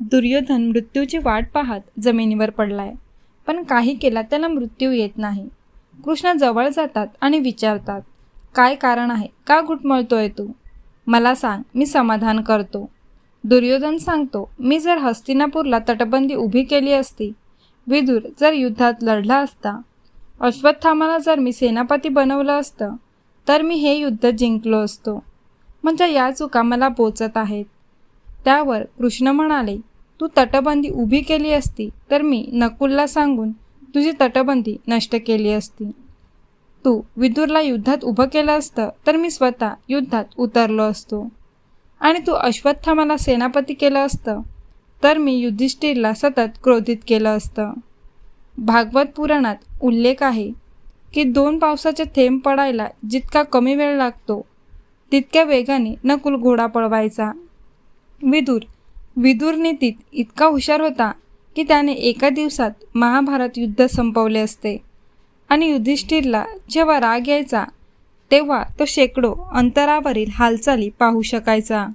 दुर्योधन मृत्यूची वाट पाहत जमिनीवर पडलाय. पण काही केला त्याला मृत्यू येत नाही. कृष्ण जवळ जातात आणि विचारतात काय कारण आहे? का घुटमळतोय तू? मला सांग मी समाधान करतो. दुर्योधन सांगतो मी जर हस्तिनापूरला तटबंदी उभी केली असती विदुर जर युद्धात लढला असता अश्वत्थामाला जर मी सेनापती बनवलं असतं तर मी हे युद्ध जिंकलो असतो. म्हणजे या चुका मला पोचत आहेत. त्यावर कृष्ण म्हणाले तू तटबंदी उभी केली असती तर मी नकुलला सांगून तुझी तटबंदी नष्ट केली असती. तू विदुरला युद्धात उभं केलं असतं तर मी स्वतः युद्धात उतरलो असतो. आणि तू अश्वत्थामाला सेनापती केलं असतं तर मी युधिष्ठिरला सतत क्रोधित केलं असतं. भागवत पुराणात उल्लेख आहे की दोन पावसाचे थेंब पडायला जितका कमी वेळ लागतो तितक्या वेगाने नकुल घोडा पळवायचा. विदूर विदूर नीतीत इतका हुशार होता की त्याने एका दिवसात महाभारत युद्ध संपवले असते. आणि युधिष्ठिरला जेव्हा राग यायचा तेव्हा तो शेकडो अंतरावरील हालचाली पाहू शकायचा.